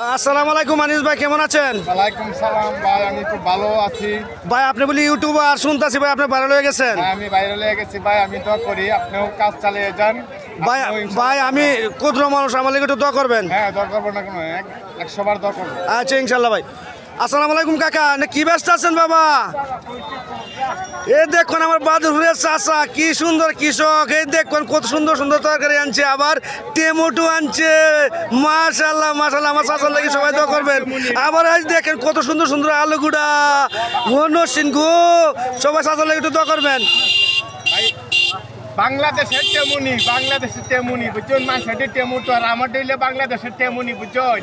আসসালামু আলাইকুম আনিস ভাই কেমন আছেন? ওয়ালাইকুম সালাম ভাই আমি খুব ভালো আছি। ভাই আপনি বলি ইউটিউবার শুনতাছি ভাই আপনি ভাইরাল হয়ে গেছেন। হ্যাঁ, আমি গেছি ভাই আমি দোয়া করি আপনিও কাজ চালিয়ে যান। ভাই ভাই আমি ক্ষুদ্র মানুষ আমার লিগে একটু দোয়া করবেন। হ্যাঁ দোয়া করব না কোনো এক- দোয়া করব। আচ্ছা ইনশাল্লাহ ভাই। আসসালামু আলাইকুম, কাকা। না, কি ব্যস্ত আছেন, বাবা? এই দেখুন আমার বাদুরের চাষা, কি সুন্দর কৃষক। এই দেখুন, কত সুন্দর সুন্দর তরকারি আনছে। আবার টেমোটো আনছে। মাশাল্লাহ মাশাল্লাহ আমার চাষার লাগে সবাই দোয়া করবেন। আবার আজ দেখেন, কত সুন্দর সুন্দর আলু গুড়া ও নসিন সবাই চাষার লাগে একটু দোয়া করবেন। বাংলাদেশের তেমুনি বাংলাদেশের তেমুনি বুঝছেন? মানুষের টেমু তো আর আমার দিলে বাংলাদেশের তেমুনি বুঝছেন?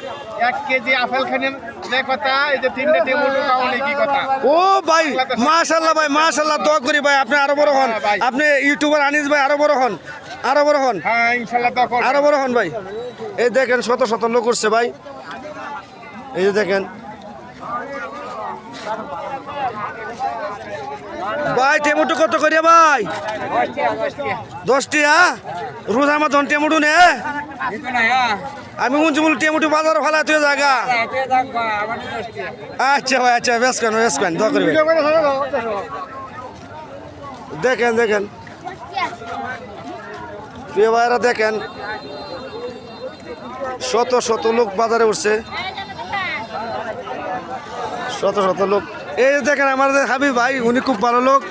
এক কেজি আপেল খানেন যে কথা এই যে তিনটে টেমুটো কি কথা? ও ভাই মাশাল্লাহ ভাই মাশাল্লাহ দোয়া করি ভাই আপনি আরও বড় হন। হ্যাঁ। আপনি ইউটিউবার আনিস ভাই আরও বড় হন আরও বড় হন। হ্যাঁ আরও বড় হন ভাই। এই দেখেন শত শত লোক করছে ভাই। এই যে দেখেন। ভাই, টেমুটু কত করে ভাই? দশটি হ্যাঁ রোজ আমার ধন টেমুটু নে? আমি উঞ্চু বলি টেমুটু বাজার ভালো তুই জায়গা আচ্ছা ভাই আচ্ছা বেশ কেন বেশ কেন দেখেন দেখেন। প্রিয় ভাইরা দেখেন। শত শত লোক বাজারে উঠছে। শত শত লোক। এই দেখেন আমাদের হাবি ভাই, উনি খুব ভালো লোক।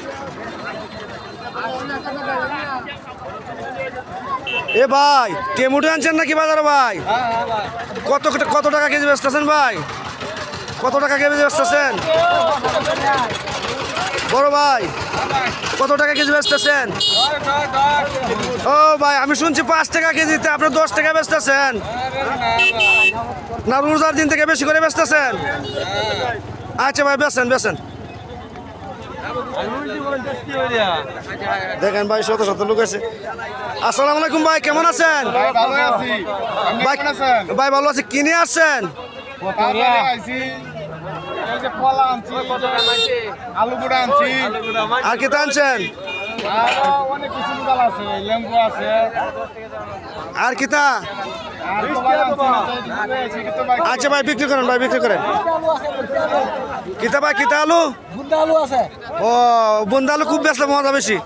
এ ভাই, টেমুটে আনছেন নাকি বাজার ভাই? কত কত টাকা কেজি বেচতেছেন ভাই? কত টাকা কেজি বেচতেছেন বড় ভাই, কত টাকা কেজি বেচতেছেন ও ভাই, আমি শুনছি পাঁচ টাকা কেজিতে আপনি দশ টাকা বেচতেছেন না, রোজার দিন থেকে বেশি করে বেচতেছেন আচ্ছা ভাই বেচেন বেচেন। দেখেন ভাই শত শত লোক আছে। আসসালামু আলাইকুম ভাই কেমন আছেন? ভাই ভালো আছি। আপনি ভাই কেমন আছেন? ভাই ভালো আছে। কিনে আসছেন? আর কি আনছেন? আরও কিতা? আচ্ছা ভাই বিক্রি করেন ভাই বিক্রি করেন। কিতা ভাই কিতা আলু? ও বুন্দালু খুব ব্যস্ত মজা বেশি।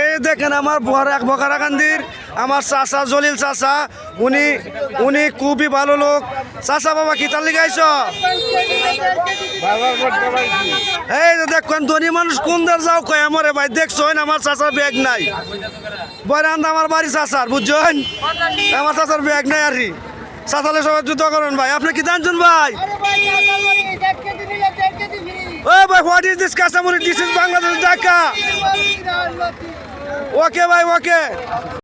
এই দেখেন আমার বড় এক বকারা কান্দির আমার চাচা জলিল চাচা উনি উনি খুবই ভালো লোক। চাচা বাবা কিতার লিগে আইস এই দেখেন ধনী মানুষ কোন দের যাও কয় আমারে ভাই দেখছ না আমার চাচার ব্যাগ নাই। বয়রান আমার বাড়ি চাচার বুঝছেন? আমার চাচার ব্যাগ নাই আর কি চাচালে সবাই যুদ্ধ করেন ভাই। আপনি কি জানছেন ভাই? ও ভাই what is this কাসামুরি this is Bangladesh Dhaka okay ভাই ওকে